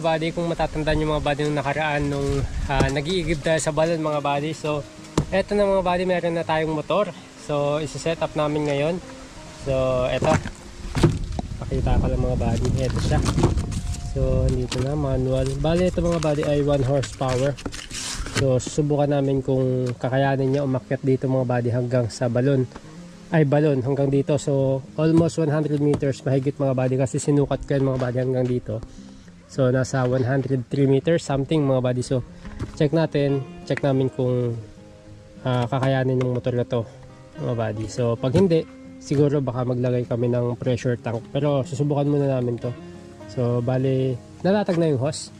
Body, kung matatandaan yung mga body nung nakaraan nung uh, nag-iigib tayo sa balon mga body. So, eto na mga body, meron na tayong motor. So, isi-set up namin ngayon. So, eto. Pakita ko lang mga body. Eto siya. So, dito na, manual. Bali, ito mga body ay 1 horsepower. So, susubukan namin kung kakayanin niya umakyat dito mga body hanggang sa balon. Ay, balon hanggang dito. So, almost 100 meters mahigit mga body kasi sinukat ko yung mga body hanggang dito. So, nasa 103 meters something mga body. So, check natin. Check namin kung ah, kakayanin ng motor na to mga body. So, pag hindi, siguro baka maglagay kami ng pressure tank. Pero, susubukan muna namin to. So, bali, nalatag na yung hose.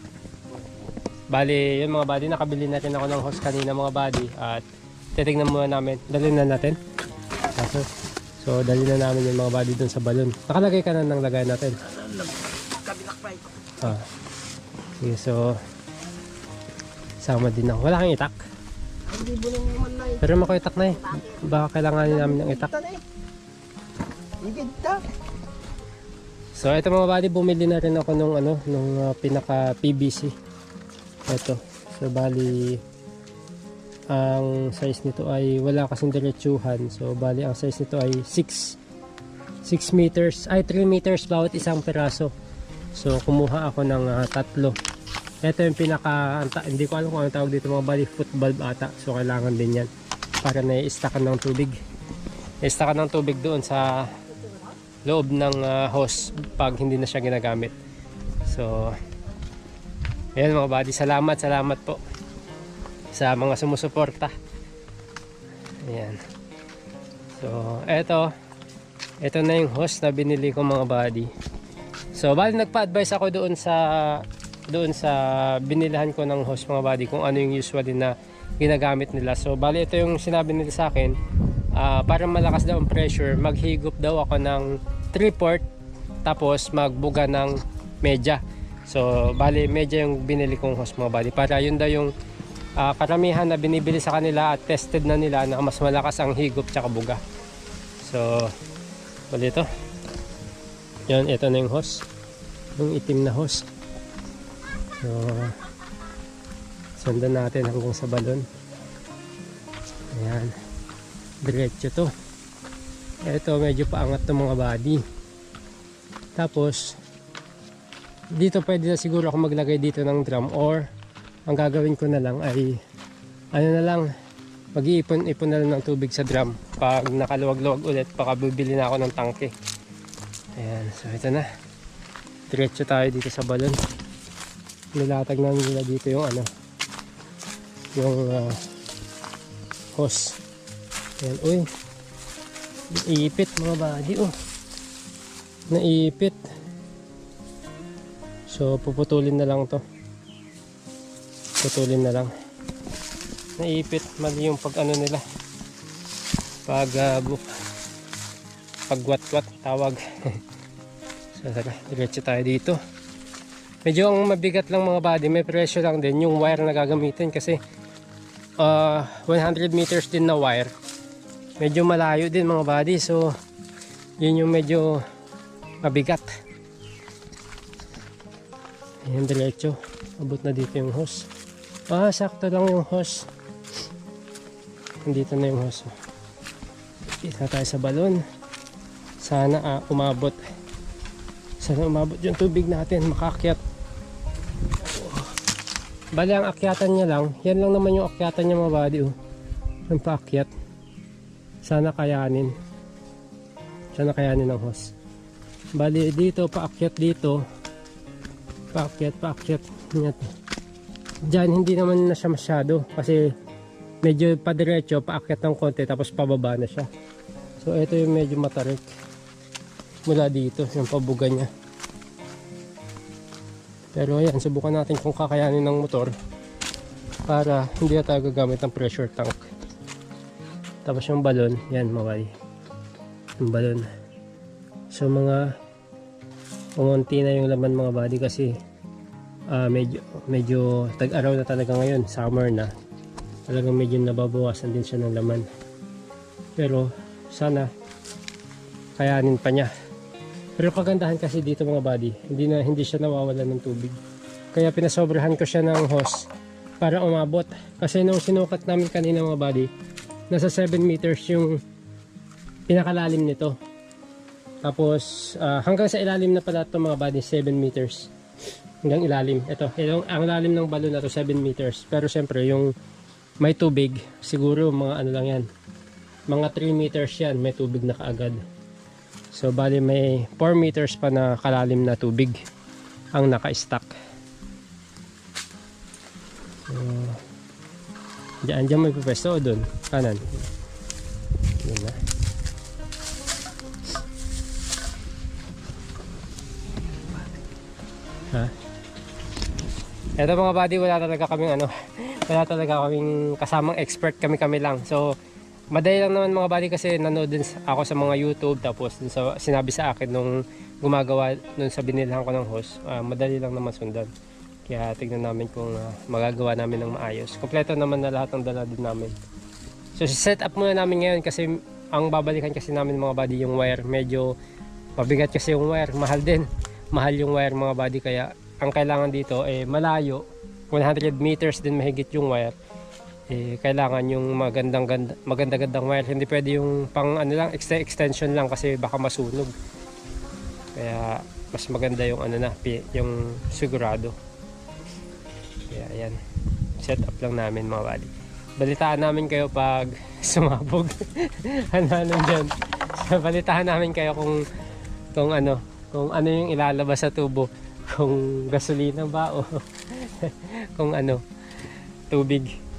Bali, yun mga body, nakabili na rin ako ng hose kanina mga body. At titignan muna namin. Dalhin na natin. Kaso, so, dalhin na namin yung mga body dun sa balon. Nakalagay ka na ng lagay natin. Ah. Sige, so sama din ako. Wala kang itak. Hindi nang naman na. Pero mako itak na eh. Baka kailanganin namin ng itak. Na. So ito mga buddy, bumili na rin ako nung ano, nung ah, pinaka PVC. Ito. So bali ang size nito ay wala kasing diretsuhan. So bali ang size nito ay 6 6 meters, ay 3 meters bawat isang peraso. So kumuha ako ng ah, tatlo. Ito yung pinaka, hindi ko alam kung ano tawag dito mga buddy, foot valve ata. So kailangan din yan para na-istakan ng tubig. Na-istakan ng tubig doon sa loob ng ah, hose pag hindi na siya ginagamit. So, ayan mga buddy, salamat, salamat po sa mga sumusuporta. Ayan. So, eto, eto na yung hose na binili ko mga buddy. So, bali nagpa-advise ako doon sa doon sa binilahan ko ng hose mga buddy kung ano yung usually na ginagamit nila. So, bali ito yung sinabi nila sa akin Ah, para malakas daw ang pressure, maghigop daw ako ng 3 port tapos magbuga ng medya. So, bali medya yung binili kong hose mga buddy. Para yun daw yung ah, karamihan na binibili sa kanila at tested na nila na mas malakas ang higop tsaka buga. So, bali ito. Yan, ito na yung hose. Yung itim na hose. So, sundan natin hanggang sa balon. Ayan diretso to ito medyo paangat ng mga body tapos dito pwede na siguro ako maglagay dito ng drum or ang gagawin ko na lang ay ano na lang mag-iipon-ipon na lang ng tubig sa drum pag nakaluwag-luwag ulit baka bibili na ako ng tangke ayan so ito na diretso tayo dito sa balon nilatag na nila dito yung ano yung ah, hose Ayan, uy. Naipit mga body, oh. Naipit. So, puputulin na lang to. Putulin na lang. Naipit. Mali yung pag ano nila. Pag, uh, pag wat-wat tawag. so, tara, diretso tayo dito. Medyo ang mabigat lang mga body, may presyo lang din yung wire na gagamitin kasi uh, 100 meters din na wire. Medyo malayo din mga body so yun yung medyo mabigat. Ayan diretso. Abot na dito yung hose. Ah sakto lang yung hose. Nandito na yung hose. Kita tayo sa balon sana ah, umabot. Sana umabot yung tubig natin makakyat. Bali ang akyatan niya lang yan lang naman yung akyatan niya mga body oh. Ang paakyat. Sana kayanin. Sana kayanin ng hose. Bali dito paakyat dito. Paakyat paakyat. Yan. dyan hindi naman na siya masyado kasi medyo padiretso paakyat ng konti tapos pababa na siya. So ito yung medyo matarik mula dito yung pabuga niya pero ayan subukan natin kung kakayanin ng motor para hindi na tayo gagamit ng pressure tank tapos yung balon, yan maway. Yung balon. So mga umunti na yung laman mga body kasi ah, medyo medyo tag-araw na talaga ngayon, summer na. Talagang medyo nababawasan din siya ng laman. Pero sana kayanin pa niya. Pero kagandahan kasi dito mga body, hindi na hindi siya nawawalan ng tubig. Kaya pinasobrahan ko siya ng hose para umabot. Kasi nung sinukat namin kanina mga buddy, nasa 7 meters yung pinakalalim nito. Tapos ah, hanggang sa ilalim na pala ito mga buddy, 7 meters. Hanggang ilalim. Ito, yung, ang lalim ng balon na to 7 meters. Pero syempre yung may tubig, siguro mga ano lang yan. Mga 3 meters yan, may tubig na kaagad. So bali may 4 meters pa na kalalim na tubig ang naka-stack. So, Diyan, diyan may pwesto o doon? Kanan. Doon na. Ha? Ito mga buddy, wala talaga kaming ano, wala talaga kaming kasamang expert kami-kami lang. So, madali lang naman mga buddy kasi nanood din ako sa mga YouTube tapos dun sa, sinabi sa akin nung gumagawa nung sa binilhan ko ng host, ah, madali lang naman sundan. Kaya tignan namin kung ah, magagawa namin ng maayos. Kompleto naman na lahat ng dala din namin. So set up muna namin ngayon kasi ang babalikan kasi namin mga buddy yung wire. Medyo mabigat kasi yung wire. Mahal din. Mahal yung wire mga buddy kaya ang kailangan dito eh malayo. 100 meters din mahigit yung wire. Eh, kailangan yung magandang ganda, maganda gandang wire. Hindi pwede yung pang ano lang extension lang kasi baka masunog. Kaya mas maganda yung ano na yung sigurado. Kaya ayan. Set up lang namin mga buddy. Balitaan namin kayo pag sumabog. ano dyan. Balitaan namin kayo kung kung ano, kung ano yung ilalabas sa tubo. Kung gasolina ba o kung ano, tubig.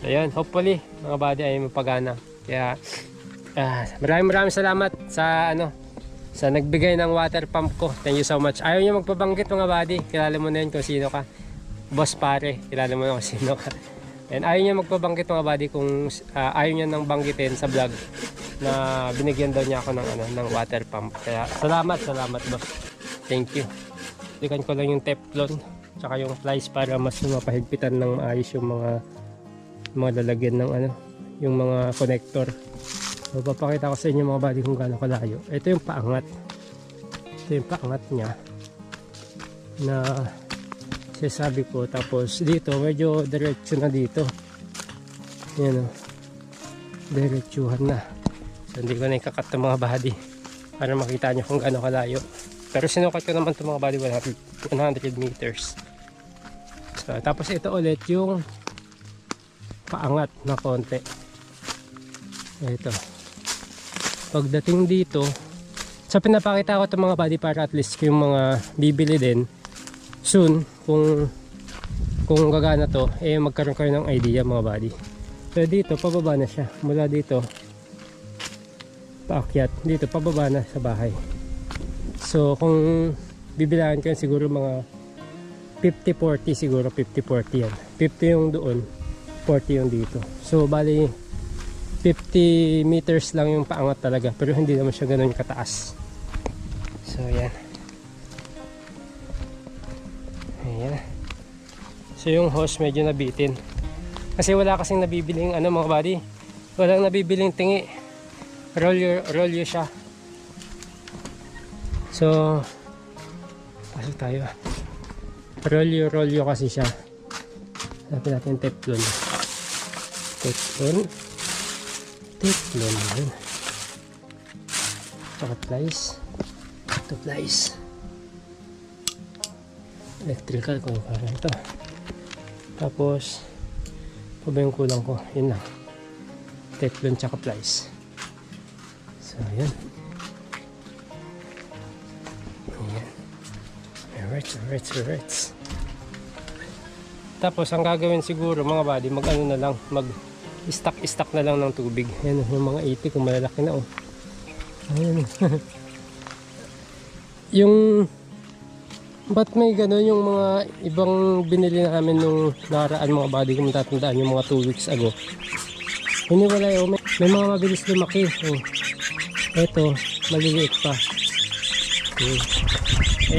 Ayan, hopefully mga buddy ay mapagana. Kaya ah, maraming maraming salamat sa ano sa nagbigay ng water pump ko. Thank you so much. Ayaw niyo magpabanggit mga buddy. Kilala mo na yun kung sino ka. Boss pare, kilala mo na kung sino ka. And ayaw niya magpabanggit mga buddy kung ah, ayaw niya nang banggitin sa vlog na binigyan daw niya ako ng ano ng water pump. Kaya salamat, salamat boss. Thank you. Bigyan ko lang yung teflon tsaka yung plies para mas mapahigpitan ng maayos yung mga mga lalagyan ng ano yung mga connector. So, papakita ko sa inyo mga buddy kung gaano kalayo. Ito yung paangat. Ito yung paangat niya na sinasabi ko. Tapos dito, medyo diretso na dito. Yan o. Diretsuhan na. So, hindi ko na ikakat ng mga body para makita nyo kung gaano kalayo. Pero sinukat ko naman itong mga body 100, 100 meters. So, tapos ito ulit yung paangat na konti. Ito. Pagdating dito, sa pinapakita ko itong mga body para at least yung mga bibili din soon kung kung gagana to eh magkaroon kayo ng idea mga body. So dito pababa na siya. Mula dito paakyat. Dito pababa na sa bahay. So kung bibilangan ko yan, siguro mga 50-40 siguro 50-40 yan. 50 yung doon 40 yung dito. So bali 50 meters lang yung paangat talaga pero hindi naman siya ganun kataas. So yan. Ayan. So yung hose medyo nabitin. Kasi wala kasing nabibiling ano mga buddy? Walang nabibiling tingi. Rolyo rolyo siya. So pasok tayo. Rolyo rolyo kasi siya. Hanapin natin yung teflon teflon teflon yun. Saka plies. Ito plies. Electrical ko parang ito. Tapos pa ba yung kulang ko. Yun lang. Teflon tsaka plies. So yun. Ayan. Alright alright alright. Tapos ang gagawin siguro mga buddy mag ano na lang mag stock stock na lang ng tubig yan yung mga 80 kung malalaki na oh Ayan. yung ba't may gano'n yung mga ibang binili namin nung nakaraan mga buddy kung tatandaan yung mga 2 weeks ago hiniwalay oh, may, may mga mabilis lumaki oh. eto maliliit pa okay.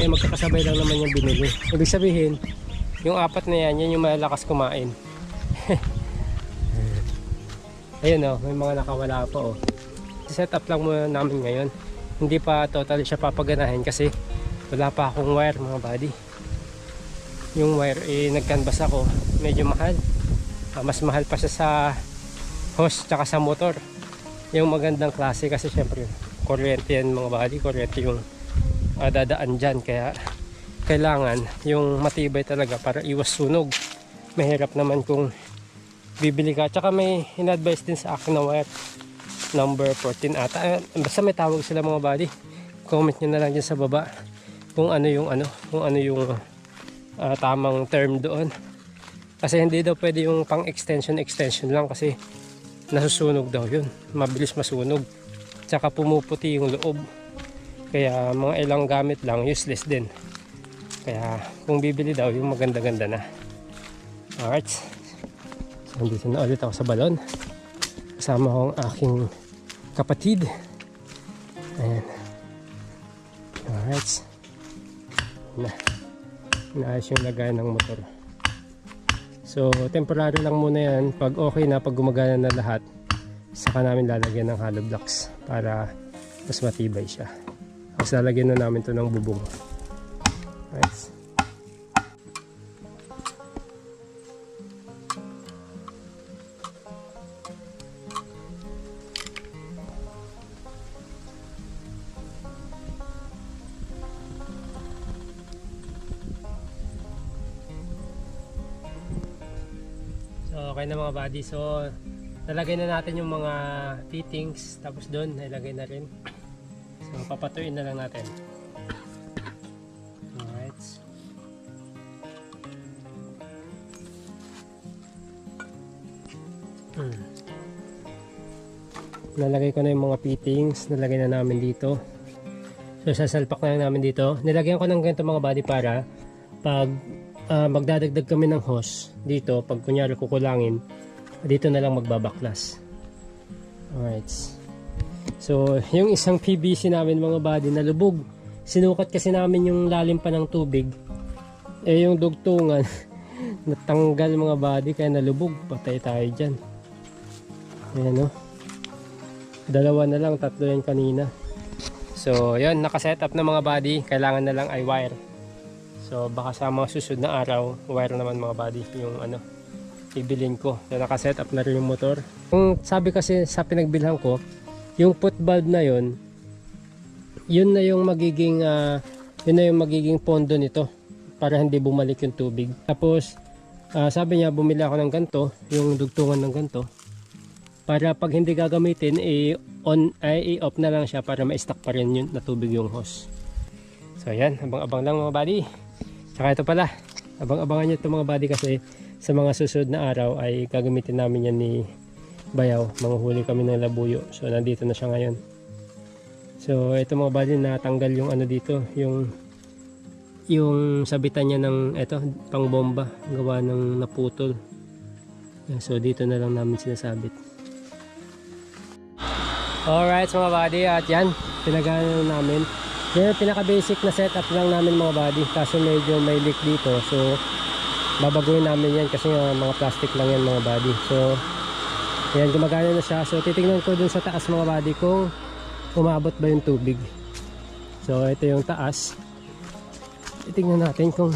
eh magkakasabay lang naman yung binili ibig sabihin yung apat na yan yan yung malalakas kumain ayun oh may mga nakawala pa oh. Set up lang muna namin ngayon. Hindi pa totally siya papaganahin kasi wala pa akong wire mga buddy. Yung wire eh nagcanvas ako. Medyo mahal. Ah, mas mahal pa siya sa hose tsaka sa motor. Yung magandang klase kasi syempre kuryente yan mga body kuryente yung ah, dadaan dyan. Kaya kailangan yung matibay talaga para iwas sunog. Mahirap naman kung bibili ka. Tsaka may in-advise din sa akin na wire number 14 ata. Basta may tawag sila mga body comment nyo na lang dyan sa baba kung ano yung ano kung ano yung ah, tamang term doon. Kasi hindi daw pwede yung pang extension extension lang kasi nasusunog daw yun. Mabilis masunog. Tsaka pumuputi yung loob. Kaya mga ilang gamit lang useless din. Kaya kung bibili daw yung maganda ganda na. Alright nandito na ulit ako sa balon kasama ko ang aking kapatid ayan alright na naayos yung lagay ng motor So, temporary lang muna yan. Pag okay na, pag gumagana na lahat, saka namin lalagyan ng hollow blocks para mas matibay siya. Tapos lalagyan na namin to ng bubong. Right. Buddy. So, nalagay na natin yung mga fittings. Tapos doon, nilagay na rin. So, papatuin na lang natin. Alright. Hmm. Nalagay ko na yung mga fittings. Nalagay na namin dito. So, sasalpak na lang namin dito. Nilagyan ko ng ganito mga buddy para pag ah, magdadagdag kami ng hose dito, pag kunyari kukulangin, dito na lang magbabaklas. Alright. So, yung isang PVC namin mga body na lubog. Sinukat kasi namin yung lalim pa ng tubig. Eh, yung dugtungan, natanggal mga body kaya nalubog. Patay tayo dyan. Ayan o. Dalawa na lang, tatlo yan kanina. So, yun, nakasetup na mga body. Kailangan na lang ay wire. So baka sa mga susunod na araw, wire naman mga body yung ano ibilin ko. So nakaset up na rin yung motor. Kung sabi kasi sa pinagbilhan ko, yung foot valve na yun, yun na yung magiging ah, yun na yung magiging pondo nito para hindi bumalik yung tubig. Tapos ah, sabi niya bumili ako ng ganto, yung dugtungan ng ganto para pag hindi gagamitin i-on ay i-off na lang siya para ma-stack pa rin yun na tubig yung hose. So ayan, abang-abang lang mga buddy. Tsaka ito pala, abang-abangan nyo ito mga buddy kasi sa mga susunod na araw ay gagamitin namin yan ni Bayaw. Manguhuli kami ng labuyo. So nandito na siya ngayon. So ito mga buddy, natanggal yung ano dito, yung yung sabitan niya ng eto, pang bomba, gawa ng naputol. So dito na lang namin sinasabit. Alright mga buddy, at yan, pinagana na namin. Yan yung pinaka-basic na setup lang namin mga buddy. Kaso medyo may leak dito. So, babaguhin namin yan kasi nga mga plastic lang yan mga buddy. So, yan, gumagana na siya. So, titingnan ko dun sa taas mga buddy kung umabot ba yung tubig. So, ito yung taas. Titingnan natin kung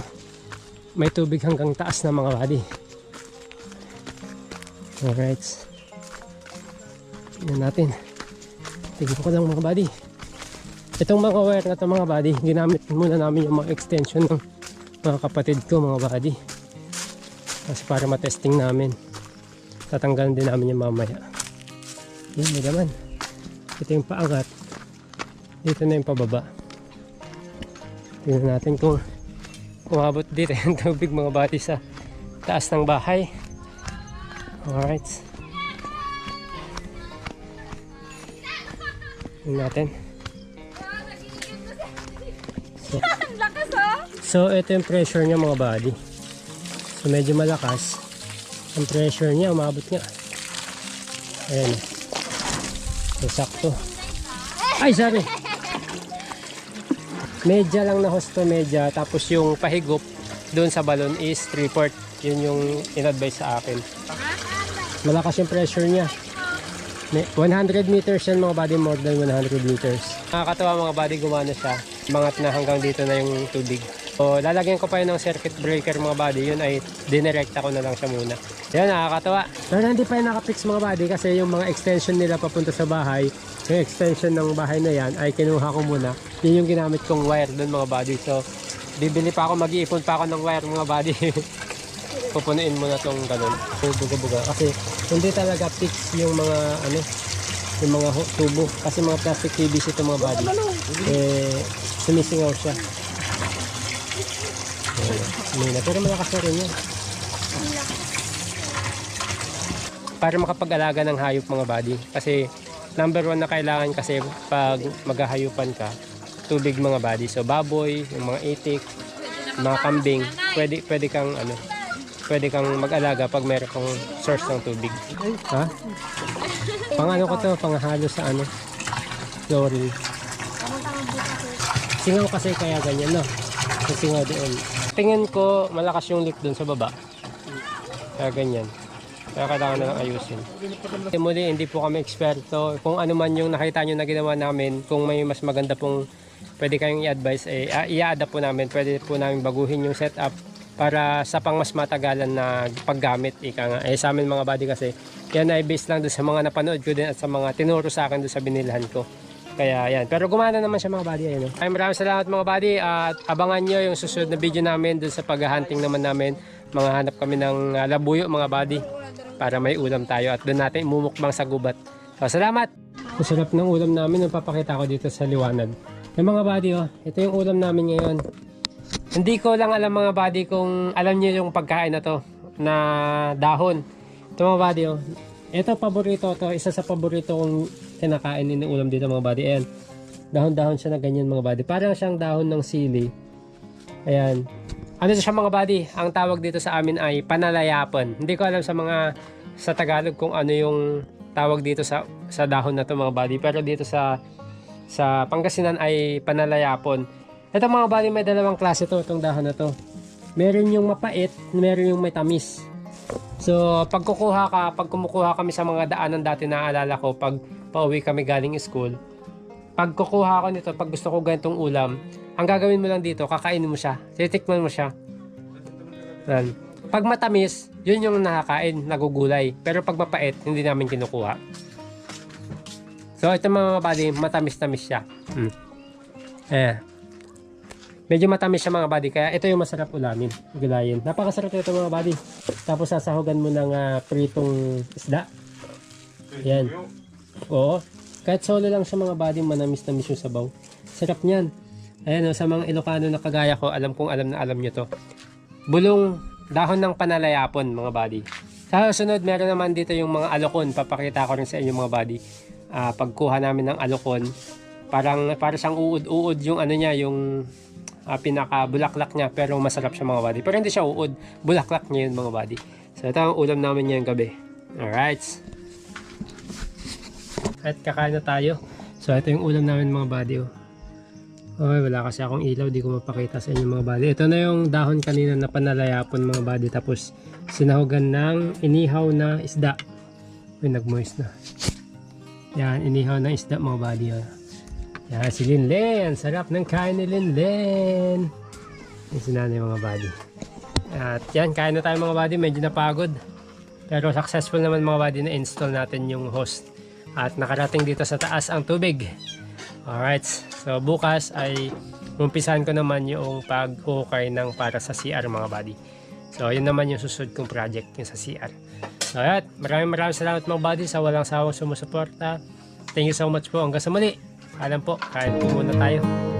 may tubig hanggang taas na mga buddy. Alright. Tingnan natin. Tingnan ko lang mga buddy. Itong mga wire na to mga buddy, ginamit muna namin yung mga extension ng mga kapatid ko mga buddy. Kasi para matesting namin. Tatanggalan din namin yung mamaya. Yun, may laman. Ito yung paangat. Dito na yung pababa. Tingnan natin kung umabot dito yung tubig mga buddy sa taas ng bahay. Alright. Tingnan natin. Lakas oh! So, ito yung pressure niya mga body. So, medyo malakas. Ang pressure niya, umabot nga. Ayan. So, sakto. Ay, sorry. Medya lang na hosto, medya. Tapos yung pahigop doon sa balon is 3 port. Yun yung in-advise sa akin. Malakas yung pressure niya. May- 100 meters yan mga body, more than 100 meters. Nakakatawa mga body, gumana siya. Mangat na hanggang dito na yung tubig. So, lalagyan ko pa yun ng circuit breaker mga buddy. Yun ay dinirekta ko na lang siya muna. Yan, nakakatawa. Pero hindi pa yun nakapix mga buddy kasi yung mga extension nila papunta sa bahay, yung extension ng bahay na yan ay kinuha ko muna. Yun yung ginamit kong wire doon mga buddy. So, bibili pa ako, mag-iipon pa ako ng wire mga buddy. Pupunuin mo na tong ganun. Buga-buga. Kasi hindi talaga fix yung mga ano, yung mga tubo. Kasi mga plastic PVC ito mga buddy. Eh, sumisingaw siya. Ayan, na. Pero malakas na rin yan. Para makapag-alaga ng hayop mga buddy. Kasi number one na kailangan kasi pag maghahayupan ka, tubig mga buddy. So baboy, yung mga itik, mga kambing, pwede, pwede kang ano, pwede kang mag-alaga pag meron kang source ng tubig. Ha? Pang ano ko to, panghalo sa ano, flooring. Singaw kasi kaya ganyan, no? Yung singaw doon. Tingin ko, malakas yung leak doon sa baba. Kaya ganyan. Kaya kailangan na lang ayusin. Eh, Muli, hindi po kami eksperto. Kung ano man yung nakita nyo na ginawa namin, kung may mas maganda pong pwede kayong i-advise, eh, ah, i-adapt po namin. Pwede po namin baguhin yung setup para sa pang mas matagalan na paggamit. Ika nga. Eh, sa amin mga buddy kasi, yan ay based lang doon sa mga napanood ko din at sa mga tinuro sa akin doon sa binilhan ko. Kaya yan. Pero gumana naman siya mga buddy. Ayun, no? Ay, maraming salamat mga buddy. At abangan nyo yung susunod na video namin doon sa paghahunting naman namin. Mga hanap kami ng ah, labuyo mga buddy. Para may ulam tayo. At doon natin imumukbang sa gubat. So, salamat! Masarap ng ulam namin. Ang papakita ko dito sa liwanag. Yung mga buddy, oh. Ito yung ulam namin ngayon. Hindi ko lang alam mga buddy kung alam niyo yung pagkain na to na dahon. Ito mga buddy, oh. Ito paborito to, isa sa paborito kong kinakain ng ulam dito mga buddy. Ayan. Dahon-dahon siya na ganyan mga buddy. Parang siyang dahon ng sili. Ayan. Ano siya mga buddy? Ang tawag dito sa amin ay panalayapan. Hindi ko alam sa mga sa Tagalog kung ano yung tawag dito sa sa dahon na to mga buddy. Pero dito sa sa Pangasinan ay panalayapon. Ito mga buddy, may dalawang klase to, itong dahon na to. Meron yung mapait, meron yung may tamis. So, pag kukuha ka, pag kumukuha kami sa mga daanan dati naaalala ko, pag pauwi kami galing school, pag kukuha ko nito, pag gusto ko ganitong ulam, ang gagawin mo lang dito, kakainin mo siya. Titikman mo siya. Yan. Pag matamis, yun yung nakakain, nagugulay. Pero pag mapait, hindi namin kinukuha. So, ito mga buddy, matamis-tamis siya. Hmm. Eh. Medyo matamis siya mga buddy, kaya ito yung masarap ulamin. Gulayin. Napakasarap ito mga buddy. Tapos sasahugan mo ng ah, pritong isda. Yan. Oo. Kahit solo lang siya mga buddy, manamis-namis yung sabaw. Sarap niyan. Ayan o, sa mga Ilocano na kagaya ko, alam kong alam na alam nyo to. Bulong dahon ng panalayapon mga buddy. Sa sunod, meron naman dito yung mga alokon. Papakita ko rin sa inyo mga buddy. Ah, pagkuha namin ng alokon, parang para siyang uod-uod yung ano niya, yung ah, pinaka bulaklak niya pero masarap siya mga buddy. Pero hindi siya uod, bulaklak niya yun mga buddy. So ito ang ulam namin ngayong gabi. Alright. At kakain na tayo. So ito yung ulam namin mga buddy. Oh. Okay, wala kasi akong ilaw, di ko mapakita sa inyo mga buddy. Ito na yung dahon kanina na panalayapon mga buddy. Tapos sinahugan ng inihaw na isda. Uy, nagmoist na. Yan, inihaw na isda mga buddy. Oh. Yan, si Linlen. Sarap ng kain ni Linlen. Yung sinanay mga buddy. At yan, kain na tayo mga buddy. Medyo napagod. Pero successful naman mga buddy na install natin yung host. At nakarating dito sa taas ang tubig. Alright. So bukas ay umpisahan ko naman yung paghukay ng para sa CR mga buddy. So yun naman yung susunod kong project yung sa CR. So ayan, maraming maraming salamat mga buddy sa walang sawang sumusuporta. Thank you so much po. Hanggang sa muli. Alam po, kain po muna tayo.